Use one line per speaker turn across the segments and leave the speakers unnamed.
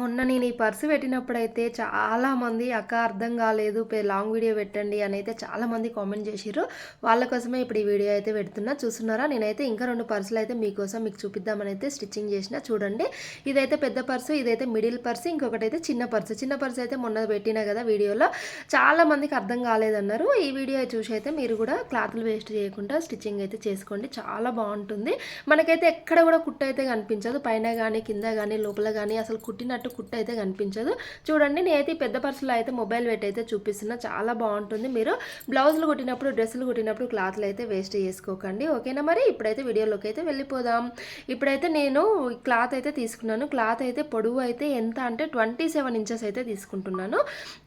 మొన్న నేను ఈ పర్సు పెట్టినప్పుడైతే చాలామంది అక్క అర్థం కాలేదు పే లాంగ్ వీడియో పెట్టండి అని అయితే చాలామంది కామెంట్ చేసిర్రు. వాళ్ళ కోసమే ఇప్పుడు ఈ వీడియో అయితే పెడుతున్నా. చూస్తున్నారా? నేనైతే ఇంకా రెండు పర్సులు అయితే మీకోసం మీకు చూపిద్దామని అయితే స్టిచ్చింగ్ చేసిన చూడండి. ఇదైతే పెద్ద పర్సు ఇదైతే మిడిల్ పర్సు ఇంకొకటి అయితే చిన్న పర్సు. చిన్న పర్సు అయితే మొన్న పెట్టినా కదా వీడియోలో. చాలామందికి అర్థం కాలేదన్నారు. ఈ వీడియో చూసి అయితే మీరు కూడా క్లాత్లు వేస్ట్ చేయకుండా స్టిచ్చింగ్ అయితే చేసుకోండి. చాలా బాగుంటుంది. మనకైతే ఎక్కడ కూడా కుట్టు అయితే కనిపించదు. పైన కానీ కింద కానీ లోపల కానీ అసలు కుట్టినట్టు కుట్టు అయితే కనిపించదు. చూడండి నేనైతే పెద్ద పర్సులో అయితే మొబైల్ పెట్టి అయితే చూపిస్తున్నా. చాలా బాగుంటుంది. మీరు బ్లౌజులు కుట్టినప్పుడు డ్రెస్సులు కుట్టినప్పుడు క్లాత్లు అయితే వేస్ట్ చేసుకోకండి. ఓకేనా మరి? ఇప్పుడైతే వీడియోలోకి అయితే వెళ్ళిపోదాం. ఇప్పుడైతే నేను క్లాత్ అయితే తీసుకున్నాను. క్లాత్ అయితే పొడవు అయితే ఎంత అంటే ట్వంటీ సెవెన్ ఇంచెస్ అయితే తీసుకుంటున్నాను.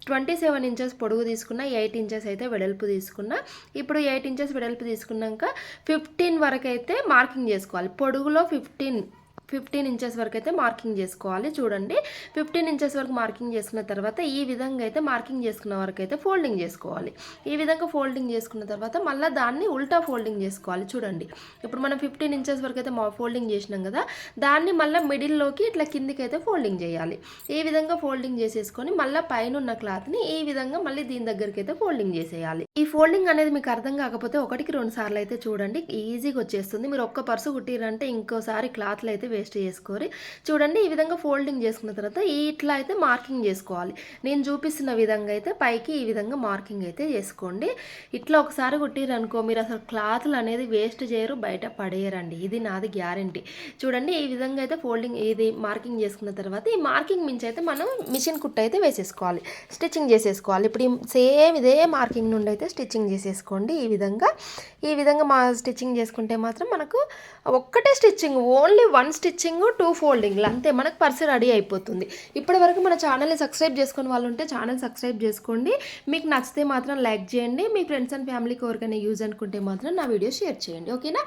ట్వంటీ సెవెన్ ఇంచెస్ పొడుగు తీసుకున్న ఎయిట్ ఇంచెస్ అయితే వెడల్పు తీసుకున్నా. ఇప్పుడు ఎయిట్ ఇంచెస్ వెడల్పు తీసుకున్నాక ఫిఫ్టీన్ వరకు అయితే మార్కింగ్ చేసుకోవాలి. పొడుగులో ఫిఫ్టీన్ ఫిఫ్టీన్ ఇంచెస్ వరకు అయితే మార్కింగ్ చేసుకోవాలి. చూడండి ఫిఫ్టీన్ ఇంచెస్ వరకు మార్కింగ్ చేసుకున్న తర్వాత ఈ విధంగా అయితే మార్కింగ్ చేసుకున్న వరకు అయితే ఫోల్డింగ్ చేసుకోవాలి. ఈ విధంగా ఫోల్డింగ్ చేసుకున్న తర్వాత మళ్ళీ దాన్ని ఉల్టా ఫోల్డింగ్ చేసుకోవాలి. చూడండి ఇప్పుడు మనం ఫిఫ్టీన్ ఇంచెస్ వరకు అయితే ఫోల్డింగ్ చేసినాం కదా దాన్ని మళ్ళీ మిడిల్లోకి ఇట్లా కిందికి అయితే ఫోల్డింగ్ చేయాలి. ఈ విధంగా ఫోల్డింగ్ చేసేసుకొని మళ్ళీ పైన ఉన్న క్లాత్ని ఈ విధంగా మళ్ళీ దీని దగ్గరికి అయితే ఫోల్డింగ్ చేసేయాలి. ఈ ఫోల్డింగ్ అనేది మీకు అర్థం కాకపోతే ఒకటికి రెండు సార్లు అయితే చూడండి ఈజీగా వచ్చేస్తుంది. మీరు ఒక్క పర్సు కుట్టిరంటే ఇంకోసారి క్లాత్లు అయితే పేస్ట్ చేసుకోరి చూడండి ఈ విధంగా ఫోల్డింగ్ చేసుకున్న తర్వాత ఇట్లా అయితే మార్కింగ్ చేసుకోవాలి. నేను చూపిస్తున్న విధంగా అయితే పైకి ఈ విధంగా మార్కింగ్ అయితే చేసుకోండి. ఇట్లా ఒకసారి కుట్టిరనుకో మీరు అసలు క్లాత్లు అనేది వేస్ట్ చేయరు బయట పడేయరండి. ఇది నాది గ్యారంటీ. చూడండి ఈ విధంగా అయితే ఫోల్డింగ్ ఇది మార్కింగ్ చేసుకున్న తర్వాత ఈ మార్కింగ్ మించి అయితే మనం మిషన్ కుట్ట అయితే వేసేసుకోవాలి. స్టిచ్చింగ్ చేసేసుకోవాలి. ఇప్పుడు సేమ్ ఇదే మార్కింగ్ నుండి అయితే స్టిచ్చింగ్ చేసేసుకోండి. ఈ విధంగా ఈ విధంగా మా స్టిచ్చింగ్ చేసుకుంటే మాత్రం మనకు ఒక్కటే stitching only one stitching two ఫోల్డింగ్లు. అంతే మనకు పర్స్ రెడీ అయిపోతుంది. ఇప్పటి వరకు మన ఛానల్ని సబ్స్క్రైబ్ చేసుకుని వాళ్ళు ఉంటే ఛానల్ సబ్స్క్రైబ్ చేసుకోండి. మీకు నచ్చితే మాత్రం లైక్ చేయండి. మీ ఫ్రెండ్స్ అండ్ ఫ్యామిలీకి ఎవరికైనా యూజ్ అనుకుంటే మాత్రం నా వీడియో షేర్ చేయండి. ఓకేనా?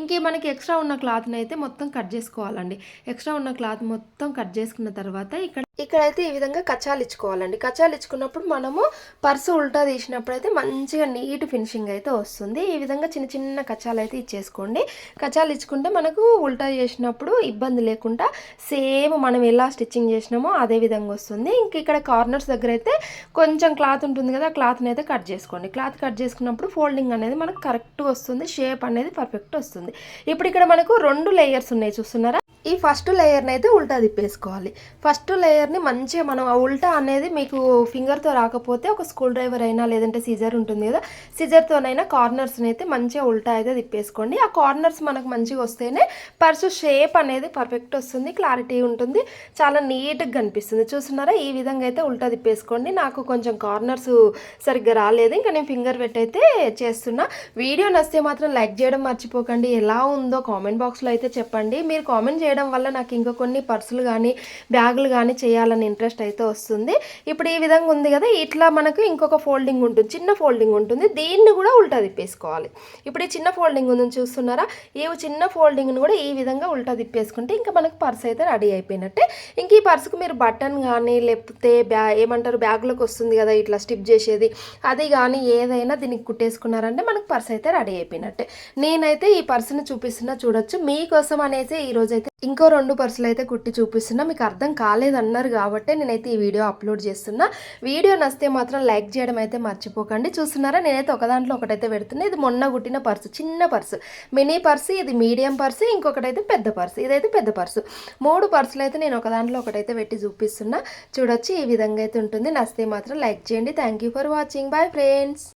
ఇంకే మనకి ఎక్స్ట్రా ఉన్న క్లాత్ని అయితే మొత్తం కట్ చేసుకోవాలండి. ఎక్స్ట్రా ఉన్న క్లాత్ మొత్తం కట్ చేసుకున్న తర్వాత ఇక్కడ ఇక్కడైతే ఈ విధంగా కచ్చాలు ఇచ్చుకోవాలండి కచ్చాలు ఇచ్చుకున్నప్పుడు మనము పర్సు ఉల్టా తీసినప్పుడు అయితే మంచిగా నీట్ ఫినిషింగ్ అయితే వస్తుంది. ఈ విధంగా చిన్న చిన్న కచ్చాలు అయితే ఇచ్చేసుకోండి. కచ్చాలు ఇచ్చుకుంటే మనకు ఉల్టా చేసినప్పుడు ఇబ్బంది లేకుండా సేమ్ మనం ఎలా స్టిచ్చింగ్ చేసినామో అదే విధంగా వస్తుంది. ఇంక ఇక్కడ కార్నర్స్ దగ్గర అయితే కొంచెం క్లాత్ ఉంటుంది కదా ఆ క్లాత్ని అయితే కట్ చేసుకోండి. క్లాత్ కట్ చేసుకున్నప్పుడు ఫోల్డింగ్ అనేది మనకు కరెక్ట్ వస్తుంది. షేప్ అనేది పర్ఫెక్ట్ వస్తుంది. ఇప్పుడు ఇక్కడ మనకు రెండు లేయర్స్ ఉన్నాయి చూస్తున్నారా? ఈ ఫస్ట్ లేయర్ని అయితే ఉల్టా తిప్పేసుకోవాలి. ఫస్ట్ లేయర్ని మంచిగా మనం ఆ ఉల్టా అనేది మీకు ఫింగర్తో రాకపోతే ఒక స్కూల్ డ్రైవర్ అయినా లేదంటే సిజర్ ఉంటుంది కదా సిజర్తోనైనా కార్నర్స్ని అయితే మంచిగా ఉల్టా అయితే తిప్పేసుకోండి. ఆ కార్నర్స్ మనకు మంచిగా వస్తేనే పర్సు షేప్ అనేది పర్ఫెక్ట్ వస్తుంది క్లారిటీ ఉంటుంది చాలా నీట్గా కనిపిస్తుంది చూస్తున్నారా? ఈ విధంగా అయితే ఉల్టా తిప్పేసుకోండి. నాకు కొంచెం కార్నర్స్ సరిగ్గా రాలేదు ఇంకా నేను ఫింగర్ పెట్టయితే చేస్తున్నా. వీడియో నచ్చితే మాత్రం లైక్ చేయడం మర్చిపోకండి. ఎలా ఉందో కామెంట్ బాక్స్లో అయితే చెప్పండి. మీరు కామెంట్ చేయడం వల్ల నాకు ఇంకా కొన్ని పర్సులు కానీ బ్యాగులు కానీ చేయాలని ఇంట్రెస్ట్ అయితే వస్తుంది. ఇప్పుడు ఈ విధంగా ఉంది కదా ఇట్లా మనకు ఇంకొక ఫోల్డింగ్ ఉంటుంది చిన్న ఫోల్డింగ్ ఉంటుంది. దీన్ని కూడా ఉల్టా తిప్పేసుకోవాలి. ఇప్పుడు ఈ చిన్న ఫోల్డింగ్ ఉందని చూస్తున్నారా? ఈ చిన్న ఫోల్డింగ్ను కూడా ఈ విధంగా ఉల్టా తిప్పేసుకుంటే ఇంకా మనకు పర్స్ అయితే రెడీ అయిపోయినట్టే. ఇంక ఈ పర్సుకు మీరు బటన్ కానీ లేకపోతే బ్యా ఏమంటారు బ్యాగ్లోకి వస్తుంది కదా ఇట్లా స్టిప్ చేసేది అది కానీ ఏదైనా దీనికి కుట్టేసుకున్నారంటే మనకు పర్స్ అయితే రెడీ అయిపోయినట్టే. నేనైతే ఈ పర్సుని చూపిస్తున్నా చూడొచ్చు. మీకోసం అనేసి ఈరోజైతే ఇంకో రెండు పర్సులు అయితే కుట్టి చూపిస్తున్నా. మీకు అర్థం కాలేదన్నారు కాబట్టి నేనైతే ఈ వీడియో అప్లోడ్ చేస్తున్నా. వీడియో నచ్చితే మాత్రం లైక్ చేయడం అయితే మర్చిపోకండి. చూస్తున్నారా? నేనైతే ఒక దాంట్లో ఒకటైతే పెడుతున్నా. ఇది మొన్న కుట్టిన పర్సు చిన్న పర్సు. మినీ పర్సు ఇది మీడియం పర్సు ఇంకొకటైతే పెద్ద పర్సు. ఇదైతే పెద్ద పర్సు. మూడు పర్సులు అయితే నేను ఒక దాంట్లో ఒకటైతే పెట్టి చూపిస్తున్నా. చూడొచ్చు ఈ విధంగా అయితే ఉంటుంది. నచ్చితే మాత్రం లైక్ చేయండి. Thank you for watching. Bye friends.